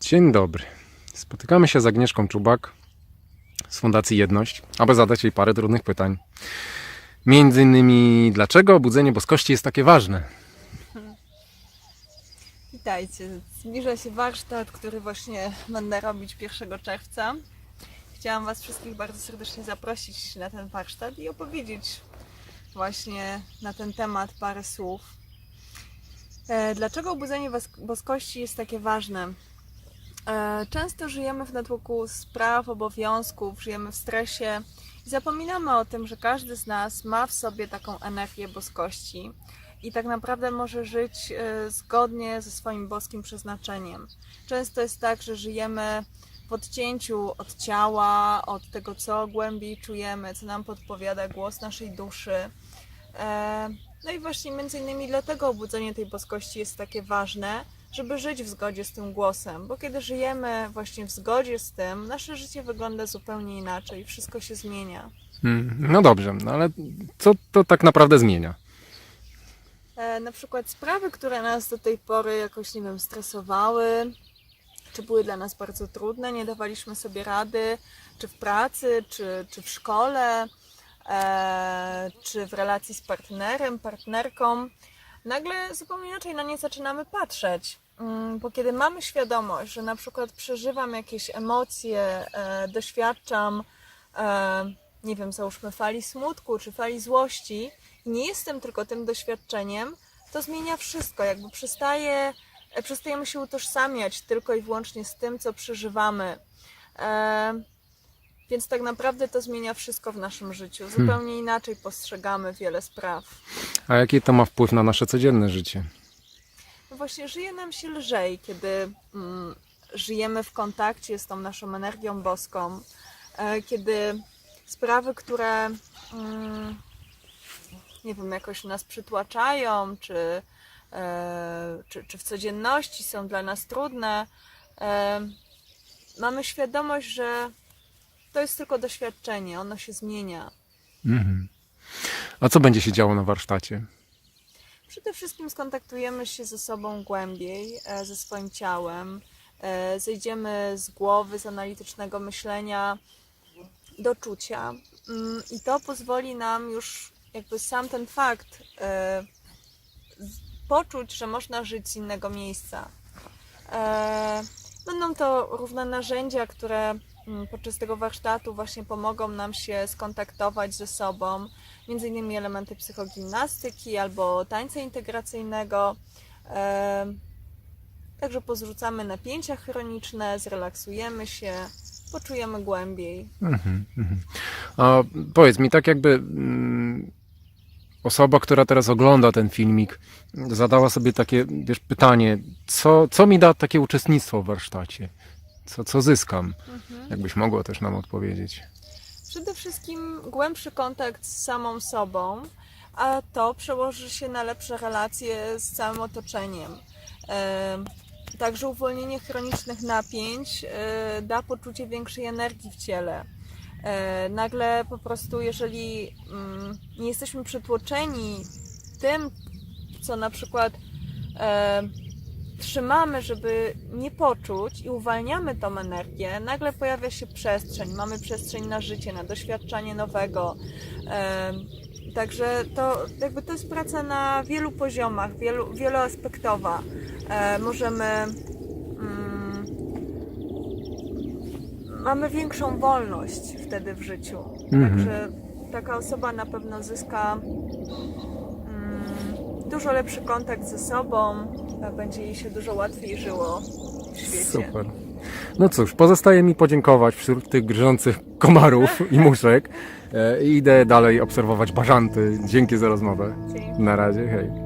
Dzień dobry. Spotykamy się z Agnieszką Czubak z Fundacji Jedność, aby zadać jej parę trudnych pytań. Między innymi, dlaczego obudzenie boskości jest takie ważne? Witajcie. Zbliża się warsztat, który właśnie będę robić 1 czerwca. Chciałam Was wszystkich bardzo serdecznie zaprosić na ten warsztat i opowiedzieć właśnie na ten temat parę słów. E, Dlaczego obudzenie bos- boskości jest takie ważne? E, Często żyjemy w natłoku spraw, obowiązków, żyjemy w stresie i zapominamy o tym, że każdy z nas ma w sobie taką energię boskości i tak naprawdę może żyć e, zgodnie ze swoim boskim przeznaczeniem. Często jest tak, że żyjemy w odcięciu od ciała, od tego, co głębiej czujemy, co nam podpowiada głos naszej duszy. E, No i właśnie między innymi dlatego obudzenie tej boskości jest takie ważne, żeby żyć w zgodzie z tym głosem, bo kiedy żyjemy właśnie w zgodzie z tym, nasze życie wygląda zupełnie inaczej, wszystko się zmienia. Hmm, No dobrze, no ale co to tak naprawdę zmienia? E, na przykład sprawy, które nas do tej pory jakoś, nie wiem, stresowały, czy były dla nas bardzo trudne, nie dawaliśmy sobie rady, czy w pracy, czy, czy w szkole, e, czy w relacji z partnerem, partnerką, nagle zupełnie inaczej na nie zaczynamy patrzeć. Mm, Bo kiedy mamy świadomość, że na przykład przeżywam jakieś emocje, e, doświadczam, e, nie wiem, załóżmy fali smutku czy fali złości, i nie jestem tylko tym doświadczeniem, to zmienia wszystko. Jakby przestaje, e, przestajemy się utożsamiać tylko i wyłącznie z tym, co przeżywamy. Więc tak naprawdę to zmienia wszystko w naszym życiu. Zupełnie inaczej postrzegamy wiele spraw. A jaki to ma wpływ na nasze codzienne życie? No właśnie żyje nam się lżej, kiedy mm, żyjemy w kontakcie z tą naszą energią boską, e, kiedy sprawy, które mm, nie wiem, jakoś nas przytłaczają, czy, e, czy, czy w codzienności są dla nas trudne, e, mamy świadomość, że to jest tylko doświadczenie, ono się zmienia. Mhm. A co będzie się działo na warsztacie? Przede wszystkim skontaktujemy się ze sobą głębiej, e, ze swoim ciałem, e, zejdziemy z głowy, z analitycznego myślenia do czucia Mm, i to pozwoli nam już jakby sam ten fakt e, poczuć, że można żyć z innego miejsca. Będą to różne narzędzia, które podczas tego warsztatu właśnie pomogą nam się skontaktować ze sobą, między innymi elementy psychogimnastyki albo tańca integracyjnego. Także pozrzucamy napięcia chroniczne, zrelaksujemy się, poczujemy głębiej. Mhm, mhm. A powiedz mi, tak jakby mm, osoba, która teraz ogląda ten filmik, zadała sobie takie wiesz, pytanie, co, co mi da takie uczestnictwo w warsztacie? Co, co zyskam? Jakbyś mogła też nam odpowiedzieć. Przede wszystkim głębszy kontakt z samą sobą, a to przełoży się na lepsze relacje z całym otoczeniem. E, Także uwolnienie chronicznych napięć e, da poczucie większej energii w ciele. E, Nagle po prostu, jeżeli mm, nie jesteśmy przytłoczeni tym, co na przykład trzymamy, żeby nie poczuć i uwalniamy tą energię, nagle pojawia się przestrzeń. Mamy przestrzeń na życie, na doświadczanie nowego. Także to jakby to jest praca na wielu poziomach, wielu, wieloaspektowa. E, możemy mm, mamy większą wolność wtedy w życiu. Mhm. Także taka osoba na pewno zyska dużo lepszy kontakt ze sobą, a będzie jej się dużo łatwiej żyło w świecie. Super. No cóż, pozostaje mi podziękować wśród tych grzących komarów i muszek e, i idę dalej obserwować bażanty. Dzięki za rozmowę. Dzięki. Na razie, hej.